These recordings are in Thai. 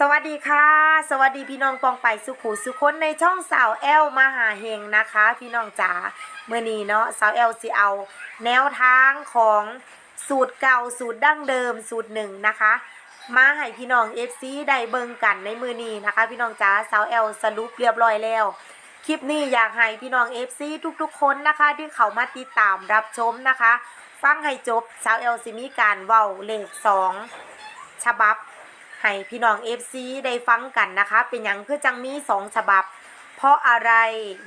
สวัสดีค่ะ สวัสดีพี่น้องปองไปสุขูสุคนในช่องสาวแอลมหาเฮงนะคะ พี่น้องจ๋าเมื่อนี้เนาะสาวแอลสิเอา แนวทางของสูตรเก่าสูตรดั้งเดิมสูตรหนึ่งนะคะ มาให้พี่น้อง FC ได้เบิงกันในมือนี้นะคะ พี่น้องจ๋าสาวแอลสรุปเรียบร้อยแล้ว คลิปนี้อยากให้พี่น้อง FC ทุกๆ คนนะคะ ที่เขามาติดตามรับชมนะคะ ฟังให้จบสาวแอลสิมีการเว้าเลขสองฉบับ ให้พี่น้อง FC ได้ฟังกันนะคะ เป็นอย่างคือจังมีสองฉบับ เพราะอะไร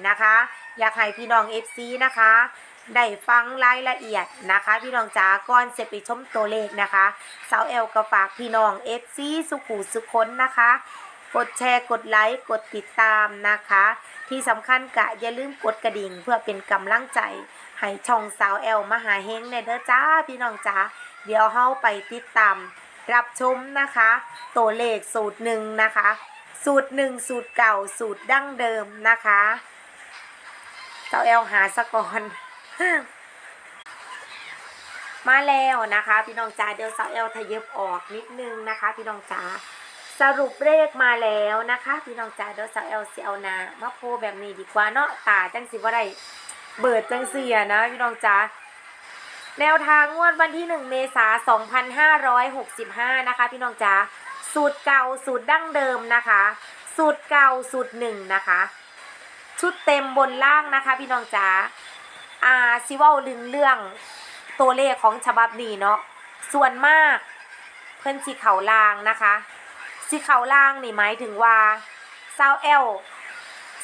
นะคะ อยากให้พี่น้อง FC นะคะได้ฟังรายละเอียดนะคะ พี่น้องจ๋าก่อนเสร็จไปชมตัวเลขนะคะสาวเอลก็ฝากพี่น้อง FC สุขูสุคนนะคะ กดแชร์กดไลค์กดติดตามนะคะ ที่สำคัญกะอย่าลืมกดกระดิ่งเพื่อเป็นกำลังใจให้ช่องสาวแอลมหาเฮงในเด้อจ้าพี่น้องจ๋าเดี๋ยวเฮาไปติดตาม รับชมนะคะ ตัวเลขสูตรหนึ่งนะคะ สูตรหนึ่งสูตรเก่าสูตรดั้งเดิมนะคะเจ้าแอลหาสะก่อนมาแล้วนะคะ พี่น้องจ๋าเดี๋ยวสาวแอลทะเยบออกนิดนึงนะคะ พี่น้องจ๋าสรุปเลขมาแล้วนะคะ พี่น้องจ๋าเดี๋ยวสาวแอลสิเอานามาโพแบบนี้ดีกว่าเนาะตาจังสิว่าได้เบิดจังเสียนะพี่น้องจ๋า แนวทางงวดวันที่ 1 เมษายน2565 นะคะ พี่น้องจ๋าสูตรเก่าสูตรดั้งเดิมนะคะ สูตรเก่าสูตรหนึ่งนะคะ ชุดเต็มบนล่างนะคะ พี่น้องจ๋าอาซิว่าลึงเรื่องตัวเลขของฉบับนี้เนาะส่วนมากเพิ่อนสีเขาลางนะคะสีเขาลางนี่หมายถึงว่าซาวเอล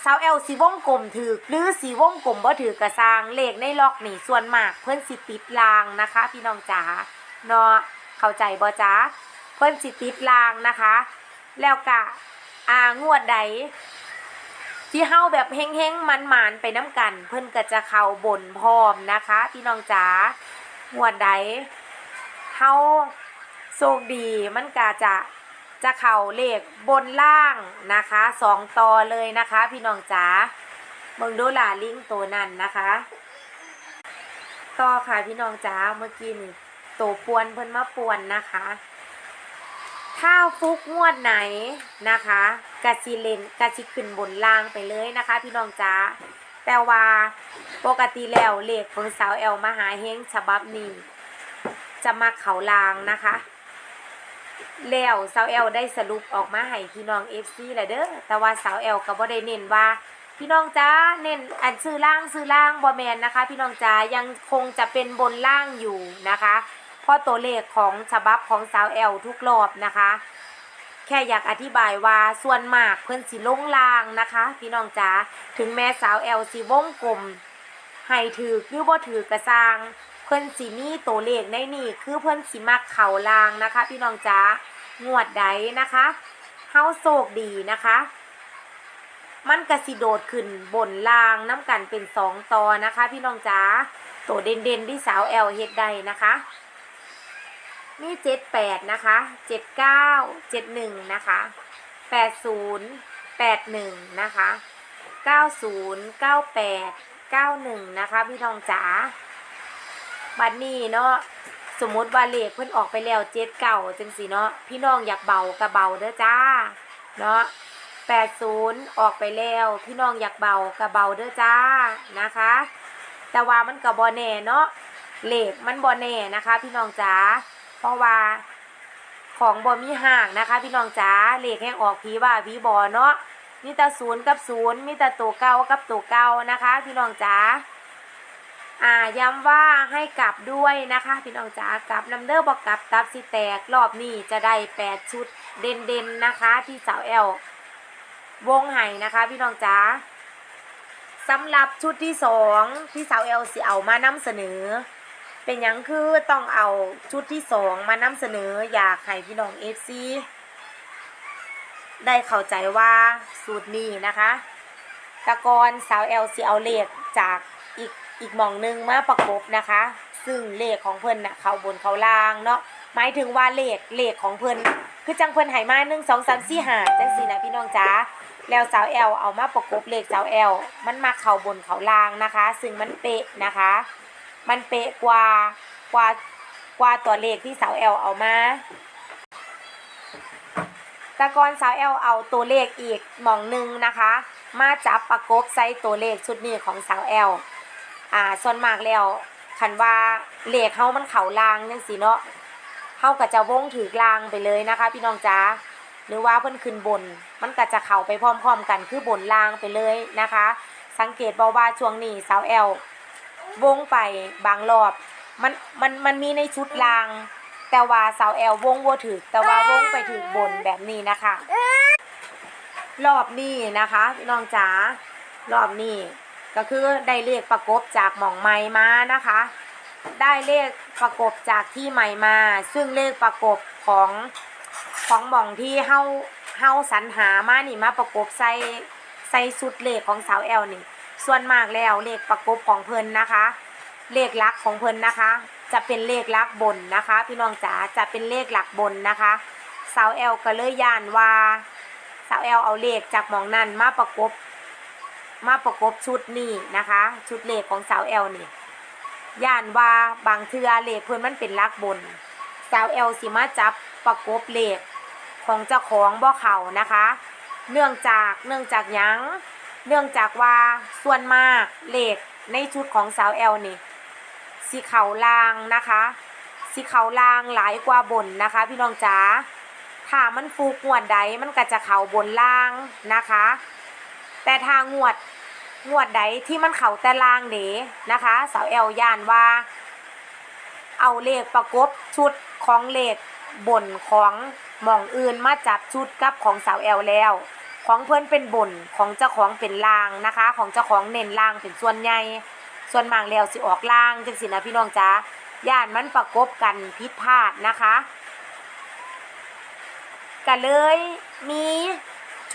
สาวแอลสีวงกลมถือหรือสีวงกลมบ่ถือกระซางเลขในล็อกนี่ส่วนมากเพื่อนสิติดลางนะคะ พี่น้องจ๋าเนาะเข้าใจบ่จ๋าเพื่อนสิติดลางนะคะ แล้วกะอ่างวดใดที่เฮาแบบเฮงๆมันๆไปน้ำกัน เพิ่อนก็จะเข้าบนพร้อมนะคะ พี่น้องจ๋างวดใดเฮาโชคดีมันก็จะ จะเข่าเลขบนล่างนะคะสองต่อเลยนะคะ พี่น้องจ๋าเบิ่งดูหลาลิงตัวนั้นนะคะ ต่อค่ะพี่น้องจ๋าเมื่อกี้นี่ตัวปวนเพิ่นมาปวนนะคะถ้าฟุกงวดไหนนะคะกะสิเลนกะสิขึ้นบนล่างไปเลยนะคะ พี่น้องจ๋าแต่ว่าปกติแล้วเลขของสาวแอลมหาเฮงฉบับนี้ จะมาเข่าลางนะคะ แล้วสาวแอลได้สรุปออกมาให้พี่น้อง FC แหละเด้อแต่ว่าสาวแอลก็บ่ได้เน้นว่าพี่น้องจ้าเน้นอันซื้อล่างซื้อล่างบ่แมนนะคะ พี่น้องจ้ายังคงจะเป็นบนล่างอยู่นะคะเพราะตัวเลขของฉบับของสาวแอลทุกรอบนะคะ แค่อยากอธิบายว่าส่วนมากเพิ่อนสิลงล่างนะคะ พี่น้องจ้าถึงแม้สาวแอลสิวงกลมให้ถือหรือบ่ถือกระซาง พิ่นสิมีตัวเลขในนี่คือเพิ่นสิมักเข่าลางนะคะ พี่น้องจ้างวดใดนะคะเฮาโศกดีนะคะ มันกระสิโดดขึ้นบนลางน้ำกันเป็นสองตอนะคะ พี่น้องจ้าตัวเด่นเด่นที่สาวแอลเฮ็ดได้นะคะมีเจ็ดแปดนะคะเจ็ดเก้าเจ็ดหนึ่งนะคะแปดศูนย์แปดหนึ่งนะคะเก้าศูนย์เก้าแปดเก้าหนึ่งนะคะ พี่น้องจ๋า บัดนนี้เนาะสมมติว่าเลขเพิ่นออกไปแล้วเจ็ดเก่าจังสิเนาะพี่น้องอยากเบากระเบาเด้อจ้าเนาะแปดศูนย์ออกไปแล้ว พี่น้องอยากเบากระเบาเด้อจ้านะคะ แต่ว่ามันกับบอแน่เนาะเลขมันบอแน่นะคะ พี่น้องจ๋าเพราะว่าของบอมีห่างนะคะ พี่น้องจ๋าเลขแห้งออกผีว่าผีบอเนาะมีแต่ศูนย์กับศูนย์มีแต่ตัวเก่ากับตัวเก่านะคะ พี่น้องจ๋า อ่าย้ำว่าให้กลับด้วยนะคะพี่น้องจ๋ากลับนำเด้อบอกกลับตับสิแตกรอบนี้จะได้แปดชุดเด่นๆนะคะที่สาวแอลวงไห้นะคะพี่น้องจ๋าสำหรับชุดที่สองที่สาวแอลสิเอามานำเสนอ เป็นยังคือต้องเอาชุดที่สองมานำเสนออยากให้พี่น้องเอฟซีได้เข้าใจว่าสูตรนี้นะคะตะกอนสาวแอลสิเอาเลขจากอีก อีกหมองหนึงมาประกบนะคะ ซึ่งเลขของเพิ่นน่ะเขาบนเขาล่างเนาะหมายถึงว่าเลขเลขของเพิ่นคือจังเพิ่นไหมาหนึ่งสองสามสี่ห้าจังสี่นะพี่น้องจ๋าแล้วสาวแอลเอามาประกบเลขสาวแอลมันมาเขาบนเขาล่างนะคะ ซึ่งมันเป๊ะนะคะ มันเป๊ะกว่ากว่ากว่าตัวเลขที่สาวแอลเอามาตแต่ก่อนสาวแอลเอาตัวเลขอีกหมองหนึ่งนะคะ มาจับประกบใส่ตัวเลขชุดนี้ของสาวแอล อ่าส่วนมากแล้วคันว่าเลขเฮามันเข่าลางจังสิเนาะเฮาก็จะวงถือลางไปเลยนะคะ พี่น้องจ๋าหรือว่าเพิ่นขึ้นบน มันก็จะเข่าไปพร้อมๆกันคือบนลางไปเลยนะคะ สังเกตเบาว่าช่วงนี้สาวแอลวงไปบางรอบมันมันมันมีในชุดลาง แต่ว่าสาวแอลวงวัวถือแต่ว่าวงไปถือบนแบบนี้นะคะ รอบนี้นะคะ พี่น้องจ๋ารอบนี้ ก็คือได้เลขประกบจากหม่องไม้มานะคะ ได้เลขประกบจากที่ใหม่มา ซึ่งเลขประกบของของหม่องที่เฮาเฮาสรรหามานี่มาประกบใส่ใส่สุดเลขของสาวแอลนี่ ส่วนมากแล้วเลขประกบของเพิ่นนะคะ เลขลักของเพิ่นนะคะ จะเป็นเลขลักบนนะคะ พี่น้องจ๋าจะเป็นเลขหลักบนนะคะสาวแอลก็เลยย่านว่าสาวแอลเอาเลขจากหม่องนั้นมาประกบ มาประกบชุดนี้นะคะ ชุดเลขของสาวแอลนี่ย่านว่าบางเทือเลขเพิ่อนมันเป็นลักบน สาวแอลสิมาจับประกบเลขของเจ้าของบ่อเขานะคะ เนื่องจากเนื่องจากยังเนื่องจากว่าส่วนมากเลขในชุดของสาวแอลนี่สีเขาลางนะคะสีเขาลางหลายกว่าบนนะคะ พี่น้องจ๋าถ้ามันฟูกงวดใดมันก็จะเขาบนล่างนะคะ แต่ทางงวดงวดใดที่มันเข่าแต่ลางเดนะคะสาวแอลย่านว่า เอาเลขประกบชุดของเลขบนของหม่องอื่นมาจับชุดกับของสาวแอลแล้ว ของเพื่อนเป็นบนของเจ้าของเป็นลางนะคะ ของเจ้าของเน้นลางเป็นส่วนใหญ่ส่วนมากแล้วสิออกลางจังสินะพี่น้องจ้าย่านมันประกบกันพิษพลาดนะคะก็เลยมี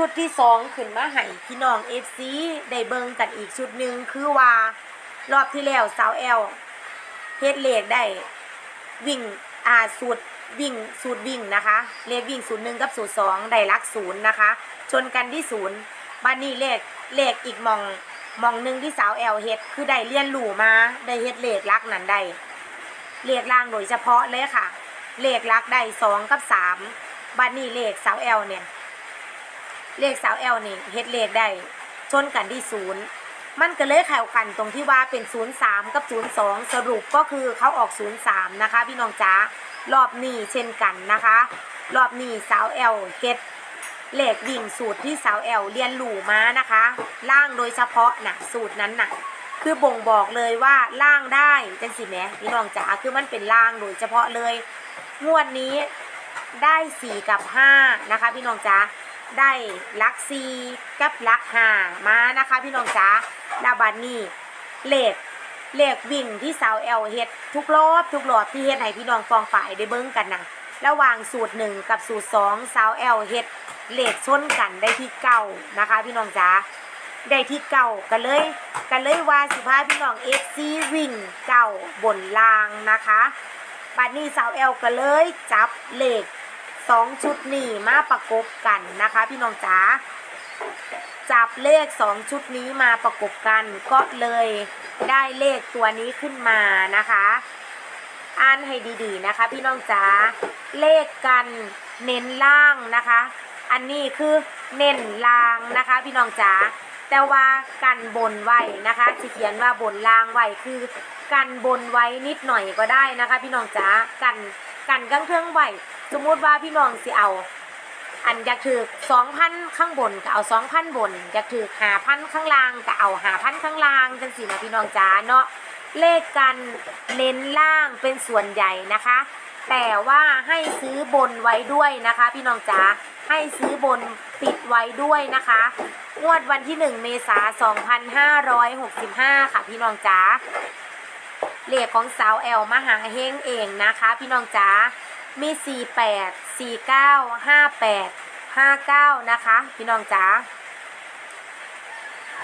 ชุดที่สองขึ้นมาให้พี่น้องเอฟซีได้เบิงกันอีกชุดหนึ่งคือว่ารอบที่แล้วสาวแอลเฮ็ดเลขได้ วิ่งอ่าสูตรวิ่งสูตรวิ่งนะคะ เลขวิ่งศูนย์หนึ่งกับศูนย์สองได้ลักศูนย์นะคะ ชนกันที่ศูนย์บ้านนี้เลขเลขอีกมองมองหนึ่งที่สาวแอลเฮ็ดคือได้เรียนรู้มาได้เฮ็ดเลขลักนั้นได้เลขล่างโดยเฉพาะเลยค่ะ เลขลักได้สองกับสามบ้านนี้เลขสาวแอลเนี่ย เลขสาวแอลนี่เฮ็ดเลขได้ชนกันที่ศูนย์มันก็เลยเข้ากันตรงที่ว่าเป็น 03 กับ 02 สรุปก็คือเขาออก 03 นะคะ พี่น้องจ๋ารอบนี้เช่นกันนะคะ รอบนี้สาวแอลเฮ็ดเลขวิ่งสูตรที่สาวแอลเรียนรู้มานะคะ ล่างโดยเฉพาะนะสูตรนั้นน่ะ คือบ่งบอกเลยว่าล่างได้จังสิแหมพี่น้องจ๋าคือมันเป็นล่างโดยเฉพาะเลย งวดนี้ได้ 4 กับ 5 นะคะ พี่น้องจ๋า ได้ลักซีกับลักห่ามานะคะ พี่น้องจ๋าดาบันนี่เลขเลขวิ่งที่สาวแอลเฮ็ดทุกรอบทุกรอบที่เฮ็ดให้พี่น้องฟองฝ่ายได้เบิ้งกันนะระหว่างสูตรหนึ่งกับสูตรสองสาวแอลเฮ็ดเลขชนกันได้ที่เก้านะคะ พี่น้องจ๋าได้ที่เก้ากันเลยกันเลยว่าสิพาพี่น้องเอฟซีวิ่งเก้าบนลางนะคะบัดนี้สาวแอลก็เลยจับเลข สองชุดนี้มาประกบกันนะคะ พี่น้องจ๋าจับเลขสองชุดนี้มาประกบกันก็เลยได้เลขตัวนี้ขึ้นมานะคะอ่านให้ดีๆนะคะ พี่น้องจ๋าเลขกันเน้นล่างนะคะ อันนี้คือเน้นล่างนะคะ พี่น้องจ๋าแต่ว่ากันบนไว้นะคะจะเขียนว่าบนล่างไว้คือกันบนไว้นิดหน่อยก็ได้นะคะ พี่น้องจ๋ากันกันกลางเครื่องไว้ สมมติว่าพี่น้องสิเอา อันอยากถือสองพันข้างบนก็เอาสองพันบน อยากถือหาพันข้างล่างก็เอาหาพันข้างล่างจังสินะพี่น้องจ๋าเนาะเลขกันเน้นล่างเป็นส่วนใหญ่นะคะ แต่ว่าให้ซื้อบนไว้ด้วยนะคะ พี่น้องจ๋าให้ซื้อบนปิดไว้ด้วยนะคะงวดวันที่ 1 เมษายน2565 ค่ะ พี่น้องจ๋าเลขของสาวแอลมหาเฮงเองนะคะ พี่น้องจ๋า มี 48 49 58 59 นะคะ พี่น้องจ๋า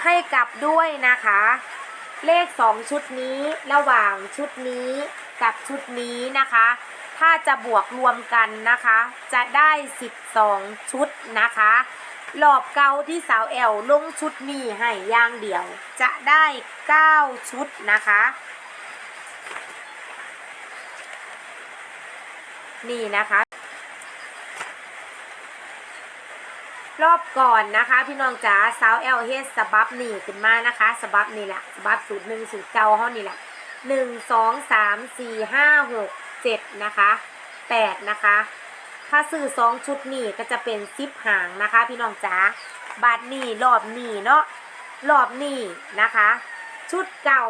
ให้กลับด้วยนะคะ เลข 2 ชุดนี้ระหว่างชุดนี้กับชุดนี้นะคะ ถ้าจะบวกรวมกันนะคะ จะได้ 12 ชุดนะคะรอบเก่าที่สาวแอลลงชุดนี้ให้ย่างเดียว จะได้ 9 ชุดนะคะ นี่นะคะ รอบก่อนนะคะ พี่น้องจ๋าสาวแอลเฮดสบับนี่ขึ้นมานะคะสบับนี่แหละสบับสูตรหนึ่งสูตรเก่าเฮานี่แหละหนึ่งสองสามสี่ห้าหกเจ็ดนะคะแปดนะคะ ถ้าซื้อสองชุดนี่ก็จะเป็นซิปหางนะคะ พี่น้องจ๋าบาทนี่รอบนี่เนาะรอบนี่นะคะ ชุดเก่า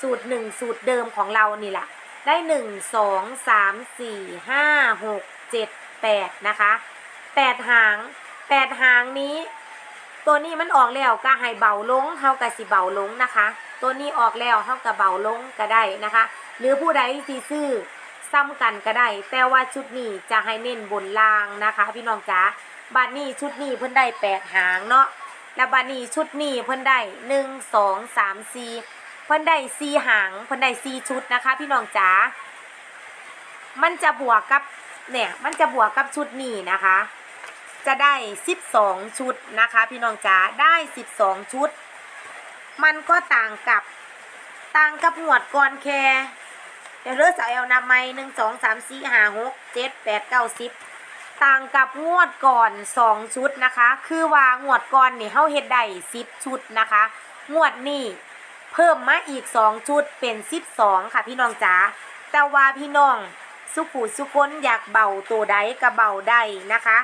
สูตรหนึ่งสูตรเดิมของเรานี่แหละ ได้หนึ่งสองสามสี่ห้าหกเจ็ดแปดนะคะแปดหางแปดหางนี้ ตัวนี้มันออกแล้วก็ให้เบาลงเท่ากับสิเบาลงนะคะ ตัวนี้ออกแล้วเท่ากับเบาลงก็ได้นะคะ หรือผู้ใดที่ซื้อซ้ำกันก็ได้ แต่ว่าชุดนี้จะให้เน้นบนล่างนะคะ พี่น้องจ๋าบัดนี้ชุดนี้เพิ่นได้แปดหางเนาะและบัดนี้ชุดนี้เพิ่นได้หนึ่งสองสามสี่ เพิ่นได้สี่หางเพิ่นได้สี่ชุดนะคะ พี่น้องจ๋า มันจะบวกกับเนี่ยมันจะบวกกับชุดนี้นะคะ จะได้12ชุดนะคะ พี่น้องจ๋าได้12ชุด มันก็ต่างกับต่างกับหวดก่อนแคเดี๋ยวเลือกสาวเอลนับไหมหนึ่งสองสามสี่ห้าหกเจ็ดแปดเก้าสิบต่างกับงวดก่อนสองชุดนะคะ คือว่างวดก่อนนี่เฮาเฮ็ดได้สิบชุดนะคะ งวดนี้ เพิ่มมาอีกสองชุดเป็นสิบสองค่ะพี่น้องจ๋าแต่ว่าพี่น้องสุขุสุคนอยากเบาตัวใดก็เบาได้นะคะ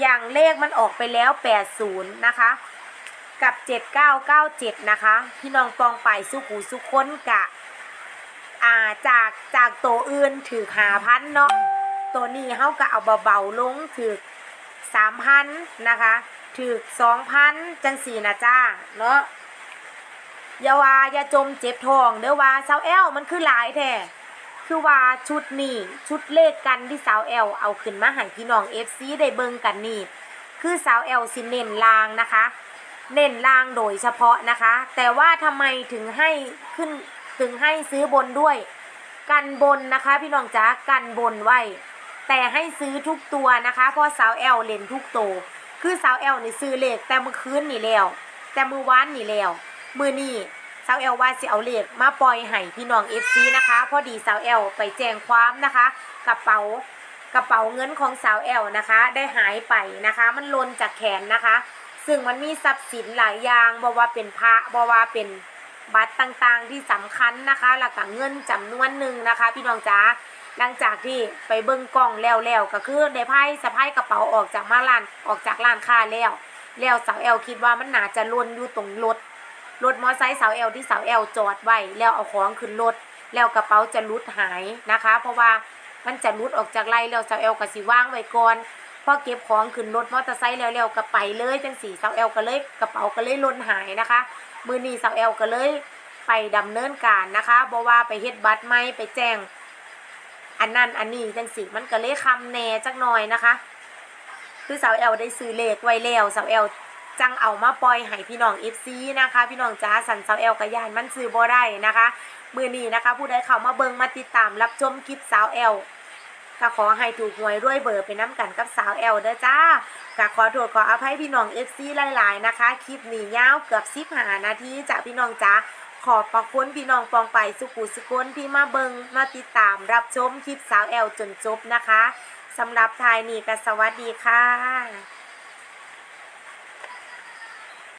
อย่างเลขมันออกไปแล้ว80นะคะ กับ7997นะคะ พี่น้องปองไปสุขูสุคนกะอ่าจากจากตัวอื่นถือหาพันเนาะตัวนี้เขาก็เอาเบาๆลงถือสามพันนะคะ ถือสองพันจังสี่นะจ้าเนาะ อย่าว่าอย่าจมเจ็บท้องเด้อว่าเซาแอลมันคือหลายแท้คือว่าชุดนี้ชุดเลขกันที่สาวแอลเอาขึ้นมาให้พี่น้องเอฟซีได้เบิ่งกันนี่คือสาวแอลสิเน้นลางนะคะ เน้นลางโดยเฉพาะนะคะ แต่ว่าทำไมถึงให้ขึ้นถึงให้ซื้อบนด้วย กันบนนะคะ พี่น้องจ๋ากันบนไว้ แต่ให้ซื้อทุกตัวนะคะ เพราะสาวแอลเล่นทุกโตวคือสาวแอลนี่ซื้อเลขแต่เมื่อคืนนี่แล้ว แต่มือวานนี่แล้ว มือนี่สาวแอลว่าสิเอาเลขมาปล่อยให้พี่น้องเอฟซีนะคะ พอดีสาวแอลไปแจ้งความนะคะ กระเป๋ากระเป๋าเงินของสาวแอลนะคะ ได้หายไปนะคะ มันลนจากแขนนะคะ ซึ่งมันมีทรัพย์สินหลายอย่างบอกว่าเป็นพระบอกว่าเป็นบัตรต่างๆ ที่สำคัญนะคะแล้วก็เงินจำนวนหนึ่งนะคะ พี่น้องจ๋าหลังจากที่ไปเบิ้งกล้องแล้วๆก็คือได้ไพ่สะพายกระเป๋าออกจากมาร้านออกจากร้านค้าแล้ว แล้วสาวแอลคิดว่ามันน่าจะลนอยู่ตรงรถ รถมอไซค์สาวแอลที่สาวแอลจอดไว้แล้วเอาของขึ้นรถแล้วกระเป๋าจะลุดหายนะคะ เพราะว่ามันจะลุดออกจากไล่แล้วสาวแอลก็สิว่างไว้ก่อนพอเก็บของขึ้นรถมอเตอร์ไซค์แล้วๆก็ไปเลยจังสีสาวแอลก็เลยกระเป๋าก็เลยล่นหายนะคะ มือนี้สาวแอลก็เลยไปดำเนินการนะคะบอกว่าไปเฮ็ดบัตรไม่ไปแจ้ง อันนั้นอันนี้จังสีมันก็เลยคำแน่จักหน่อยนะคะ คือสาวแอลได้ซื้อเลขไว้แล้วสาวแอล จังเอามาปล่อยให้พี่น้องเอฟซีนะคะ พี่น้องจ้าสันสาวแอลกระยานมันซื้อบ่ได้นะคะมือนี้นะคะ ผู้ใดเข้ามาเบิงมาติดตามรับชมคลิปสาวแอลก็ขอให้ถูกหวยด้วยเบอร์ไปน้ำกันกับสาวแอลเด้อจ้าก็ขอโทษขออภัยพี่น้องเอฟซีหลาย ๆ นะคะ คลิปนี้ยาวเกือบสิบหานาทีจ้ะพี่น้องจ้าขอบพระคุณพี่น้องปองไปสุขุสุคนที่มาเบิงมาติดตามรับชมคลิปสาวแอลจนจบนะคะสำหรับทายนี้ก็สวัสดีค่ะ